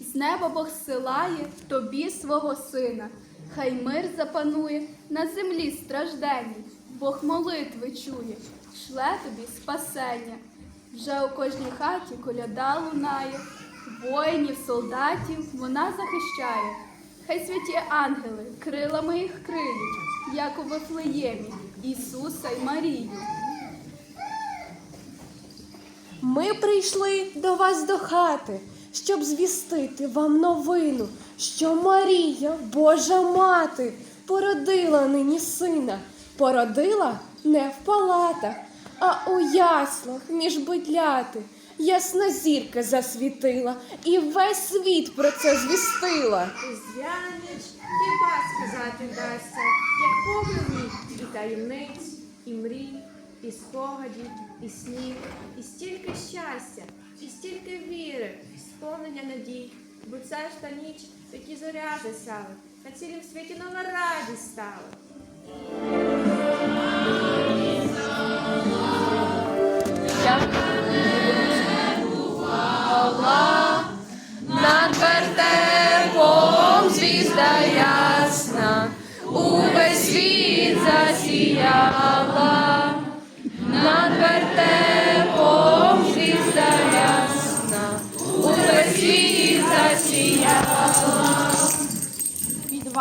З неба Бог силає тобі свого сина. Хай мир запанує на землі стражденній. Бог молитви чує, шле тобі спасення. Вже у кожній хаті коляда лунає, воїнів, солдатів вона захищає. Хай святі ангели крилами їх криють, як у Вифлеємі, Ісуса й Марію. Ми прийшли до вас до хати, щоб звістити вам новину, що Марія, Божа мати, породила нині сина, породила не в палатах, а у яслах між бидляти. Ясна зірка засвітила, і весь світ про це звістила. Різдвяніч хіба сказати вдасться, як повні і таємниць, і мрій, і спогадів, і снів, і стільки щастя, і стільки віри, сповнення надій. Бо це ж та ніч, в якій зоря засяли, на цілім світі нова радість стала. Над вертепом звізда ясна, увесь світ засіяла, над вертепом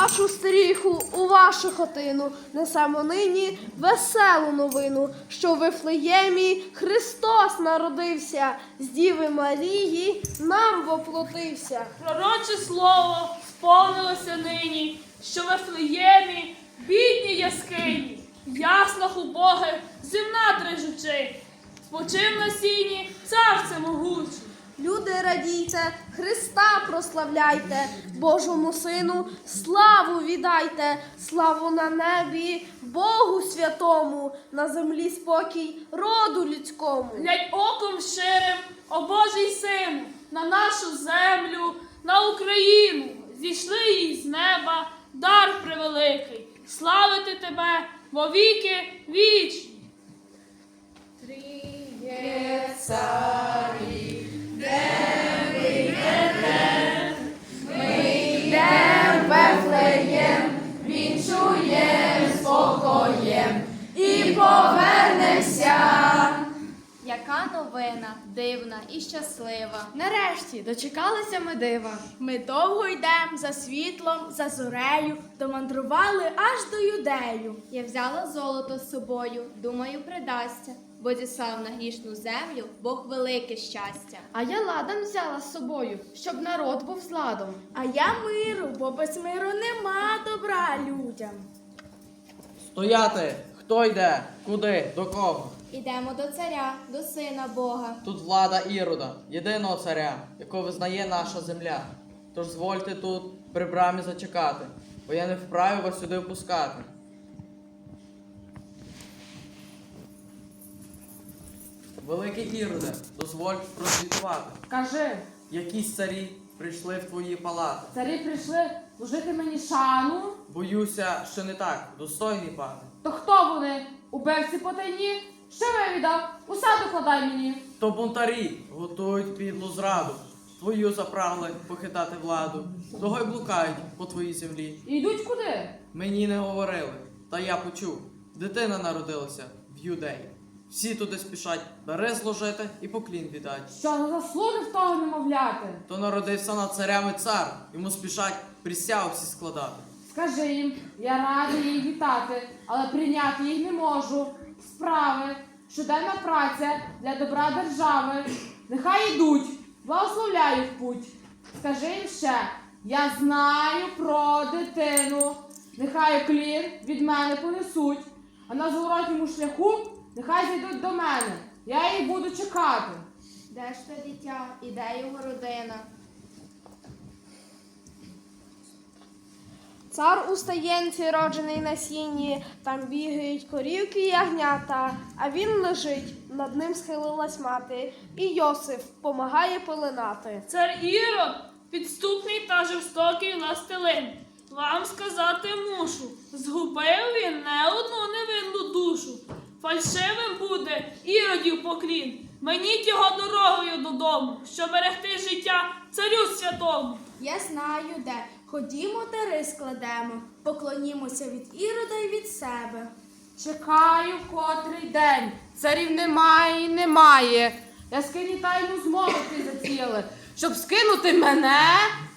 вашу стріху, у вашу хатину несемо нині веселу новину, що в Вифлеємі Христос народився, з Діви Марії нам воплотився. Пророче слово сповнилося нині, що в Вифлеємі бідні яскині, в яслах убоги земна дрижучи, спочив на сіні царце могучий. Люди радійте, Христа прославляйте, Божому Сину славу віддайте, славу на небі, Богу святому, на землі спокій роду людському. Глядь оком щирим, о Божий сину, на нашу землю, на Україну, зійшли їй з неба дар превеликий, славити тебе вовіки вічні. Яка новина, дивна і щаслива. Нарешті дочекалися ми дива. Ми довго йдем за світлом, за зорею, домандрували аж до юдею. Я взяла золото з собою, думаю, придасться, бо зіслав на грішну землю Бог велике щастя. А я ладан взяла з собою, щоб народ був з ладом. А я миру, бо без миру нема добра людям. Стояти! Хто йде? Куди? До кого? Ідемо до царя, до сина Бога. Тут влада Ірода, єдиного царя, якого визнає наша земля. Тож звольте тут при брамі зачекати, бо я не вправі вас сюди впускати. Великий Іроде, дозволь прозвітувати. Кажи, Якісь царі прийшли в твої палати. царі прийшли служити мені шану. Боюся, що не так, достойний пане. То хто вони? Убивці потайні? Що вивідав? Усе докладай мені. То бунтарі готують підлу зраду. Твою запрагли похитати владу. Того й блукають по твоїй землі. І йдуть куди? Мені не говорили, та я почув. Дитина народилася в юдеї. Всі туди спішать дари зложити і поклін віддать. Що за заслуги в того немовляти? То народився над царями цар, йому спішать присягу всі складати. Скажи їм, я радий їх вітати, але прийняти їх не можу. Справи, щоденна праця для добра держави. Нехай йдуть, благословляю в путь. Скажи їм ще, я знаю про дитину. Нехай клін від мене понесуть, а на зворотньому шляху нехай зайдуть до мене. Я їх буду чекати. Де ж те дитя, і де його родина? Цар у стаєнці, роджений на сіні, там бігають корівки і ягнята, а він лежить, над ним схилилась мати, і Йосиф помагає пеленати. Цар Ірод, підступний та жорстокий властелин. Вам сказати мушу, згубив він не одну невинну душу. Фальшивим буде іродів поклін. Меніть його дорогою додому, щоб берегти життя царю святому. Я знаю де. Ходімо дари складемо, поклонімося від ірода й від себе. Чекаю котрий день. Царів немає і немає. Яскині тайну змовити заціли, щоб скинути мене,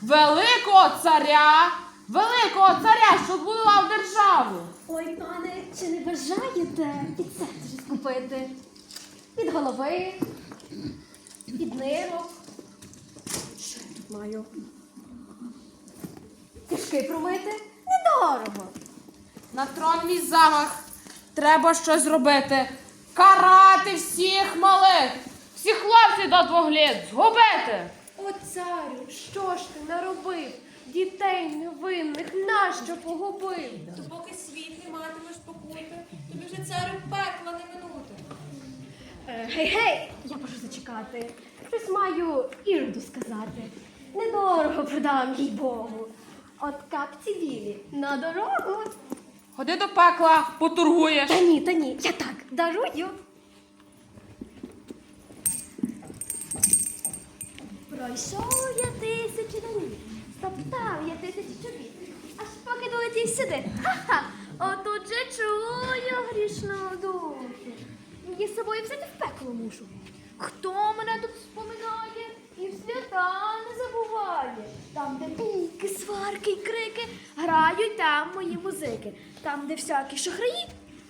великого царя, великого царя, що будував державу. Ой, пане, чи не бажаєте від серця скупити? Від голови, від нирок. Що я тут маю? Кишки промити? Недорого. На трон мій замах. Треба щось зробити. Карати всіх малих, всіх хлопців до двох літ, згубити. О, царю, що ж ти наробив? Дітей невинних нащо погубив? То поки світ не матимеш покути, тобі вже царю пекла не минути. Гей-гей, я прошу зачекати. Щось маю іроду сказати. Недорого продам їй Богу. От капці білі на дорогу. Ходи до пекла, потургуєш. Та ні, та ні, я так дарую. Пройшов я тисячі днів, стоптав я тисячі чобіт, аж поки долетів сюди. Ха-ха, отут же чую грішну душу. Її з собою взяти в пекло мушу. Хто мене тут споминає і в свята не забуває? Там, де бійки, сварки й крики, грають там мої музики. Там, де всякі шахраї,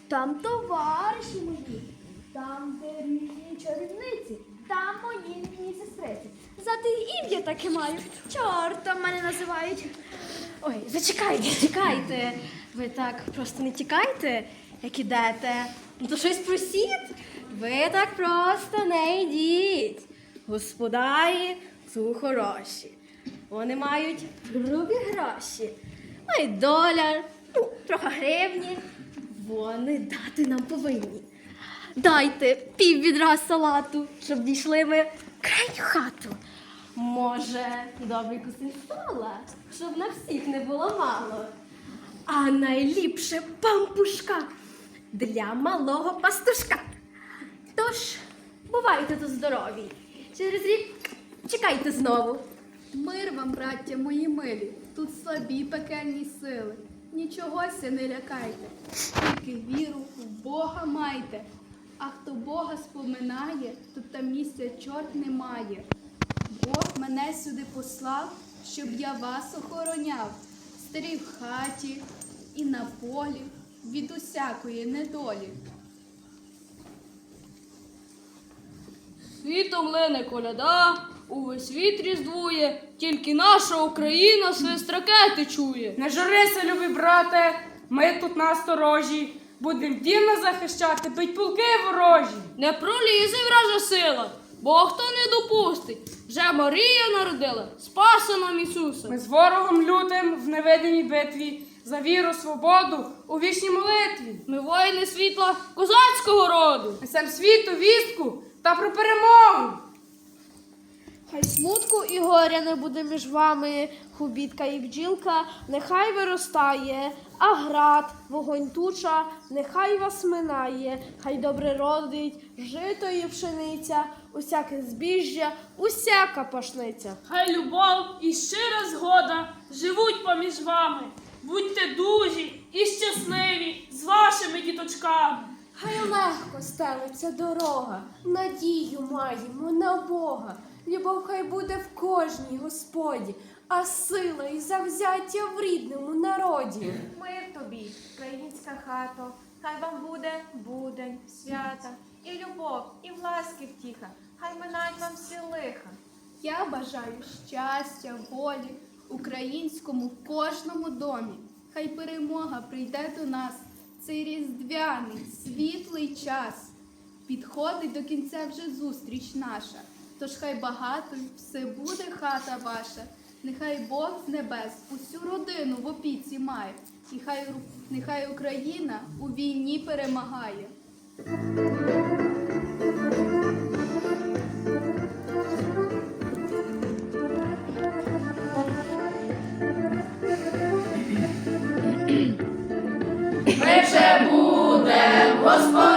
там товариші мої. Там, де різні чарівниці, там мої рідні сестриці. За те ім'я таке маю. Чортом мене називають. Ой, зачекайте, чекайте. Ви так просто не тікайте, як ідете. Ну то щось просіть. Ви так просто не йдіть. Господарі цу хороші. Вони мають грубі гроші. Мають доляр, ну, трохи гривні. Вони дати нам повинні. Дайте пів відра салату, щоб дійшли ми крайню хату. Може, добрий кусень сала, щоб на всіх не було мало. А найліпше пампушка для малого пастушка. Тож, бувайте тут здорові. Через рік чекайте знову. Мир вам, браття мої милі, тут слабі пекельні сили. Нічогося не лякайте, тільки віру в Бога майте. А хто Бога споминає, то там місця чорт не має. Бог мене сюди послав, щоб я вас охороняв, старі в хаті і на полі від усякої недолі. Світом лине коляда, увесь світ різдвує, тільки наша Україна свист ракети чує. Не журися, любий брате, ми тут насторожі. Будем дільно захищати, бить полки ворожі. Не пролізе вража сила, Бог то не допустить. Вже Марія народила, спаси нам Ісуса. Ми з ворогом лютим в невидимій битві за віру, свободу у вічній молитві. Ми воїни світла козацького роду. Несем світу вістку та про перемогу. Хай смутку і горя не буде між вами, хубітка і бджілка, нехай виростає, а град, вогонь туча, нехай вас минає, хай добре родить, жито і пшениця, усяке збіжжя, усяка пашниця. Хай любов і щира згода живуть поміж вами. Будьте дужі і щасливі з вашими діточками. Хай легко стелиться дорога, надію маємо на Бога. Любов хай буде в кожній господі, а сила і завзяття в рідному народі. Мир тобі, українська хато, хай вам буде будень, свята, і любов, і в ласки втіха, хай минать вам всі лиха. Я бажаю щастя, волі українському в кожному домі. Хай перемога прийде до нас цей різдвяний, світлий час. Підходить до кінця вже зустріч наша. Тож хай багато все буде хата ваша. Нехай Бог з небес усю родину в опіці має, і хай, нехай Україна у війні перемагає. Ми буде, будем,